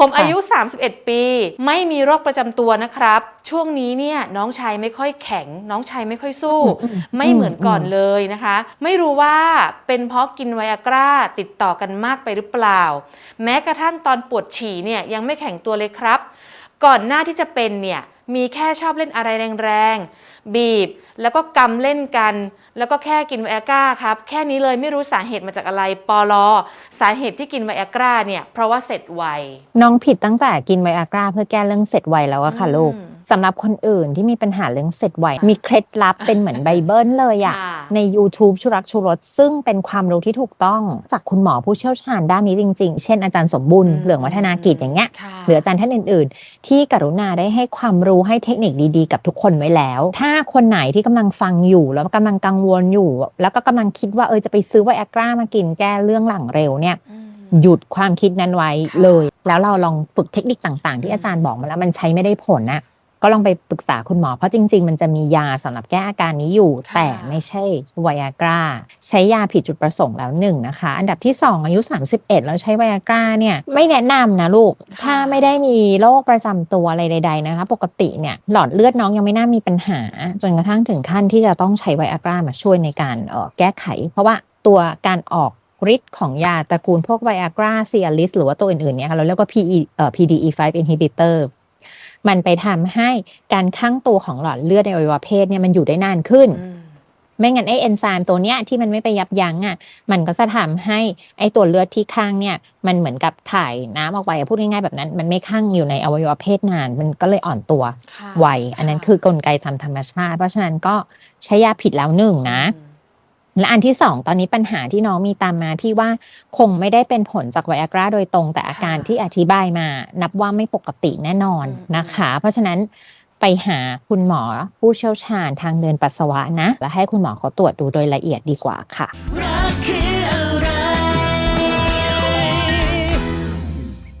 ผมอายุ 31 ปี ไม่มีโรคประจำตัวนะครับ ช่วงนี้เนี่ยน้องชายไม่ค่อยแข็ง น้องชายไม่ค่อยสู้อืมอืมไม่เหมือนก่อนเลยนะคะ ไม่รู้ว่าเป็นเพราะกินไวอากร้าติดต่อกันมากไปหรือเปล่า แม้กระทั่งตอนปวดฉี่เนี่ยยังไม่แข็งตัวเลยครับ ก่อนหน้าที่จะเป็นเนี่ยมีแค่ชอบเล่นอะไรแรงๆ บีบ แล้วก็กำเล่นกัน แล้วก็แค่กินไวอาก้าครับ แค่นี้เลยไม่รู้สาเหตุมาจากอะไรปอลอสาเหตุที่กินไวอาก้าเนี่ยเพราะว่าเสร็จไวน้องผิดตั้งแต่กินไวอากราเพื่อแก้เรื่องเสร็จไวแล้วอะค่ะอืมลูก สำหรับคนอื่นที่มีปัญหาเรื่องเสร็จไวมีเคล็ดลับเป็นเหมือนไบเบิลเลยอะค่ะใน YouTube ชุรักชูรสซึ่งเป็นความรู้ที่ถูกต้องจากคุณหมอผู้เชี่ยวชาญด้านนี้จริง ๆ เช่นอาจารย์สมบุญอืมเหลืองวัฒนากิจอย่างเงี้ยค่ะ หรืออาจารย์ท่านอื่น ๆ ที่กรุณาได้ให้ความรู้ให้เทคนิคดีๆ กับทุกคนไว้แล้ว ถ้าคนไหนที่กำลังฟังอยู่แล้วกำลังกังวลอยู่ แล้วก็กำลังคิดว่าเออจะไปซื้อไวอากร้ามากินแก้เรื่องหลังเร็วเนี่ย อืม หยุดความคิดนั้นไว้ค่ะเลย แล้วเราลองฝึกเทคนิคต่างๆ ที่อืม อาจารย์บอกมาแล้วมันใช้ไม่ได้ผลนะ ก็ลองไปปรึกษาคุณหมอเพราะจริง ๆ มันจะมียาสำหรับแก้อาการนี้อยู่ แต่ไม่ใช่ไวอากร้าใช้ยาผิดจุดประสงค์แล้วหนึ่งนะคะ อันดับที่ 2 อายุ 31 แล้วใช้ไวอากร้าเนี่ยไม่แนะนำนะลูก ถ้าไม่ได้มีโรคประจำตัวอะไรใด ๆ นะคะ ปกติเนี่ยหลอดเลือดน้องยังไม่น่ามีปัญหา จนกระทั่งถึงขั้นที่จะต้องใช้ไวอากร้ามาช่วยในการเอ่อแก้ไข เพราะว่าตัวการออกฤทธิ์ของยาตระกูลพวกไวอากราเซียลิสหรือว่าตัวอื่นๆเนี่ยค่ะเราเรียกว่า PE เอ่อ PDE5 inhibitor มันไปทำให้การข้างตัวของหลอดเลือดในอวัยวะเพศเนี่ยมันอยู่ได้นานขึ้นอืมไม่งั้นไอเอนไซม์ตัวเนี้ยที่มันไม่ไปยับยั้งอะมันก็จะทำให้ไอตัวเลือดที่ข้างเนี่ย มันเหมือนกับถ่ายน้ำออกไปอะพูดง่ายๆแบบนั้น มันไม่ข้างอยู่ในอวัยวะเพศนาน มันก็เลยอ่อนตัวค่ะไวอันนั้นคือกลไกตามธรรมชาติ เพราะฉะนั้นก็ใช้ยาผิดแล้วหนึ่งนะอืม และอันที่สองตอนนี้ปัญหาที่น้องมีตามมาพี่ว่าคงไม่ได้เป็นผลจากไวอากราโดยตรงแต่อาการค่ะที่อธิบายมา นับว่าไม่ปกติแน่นอนอืมนะคะ เพราะฉะนั้นไปหาคุณหมอผู้เชี่ยวชาญทางเดินปัสสาวะนะ และให้คุณหมอเขาตรวจดูโดยละเอียดดีกว่าค่ะเ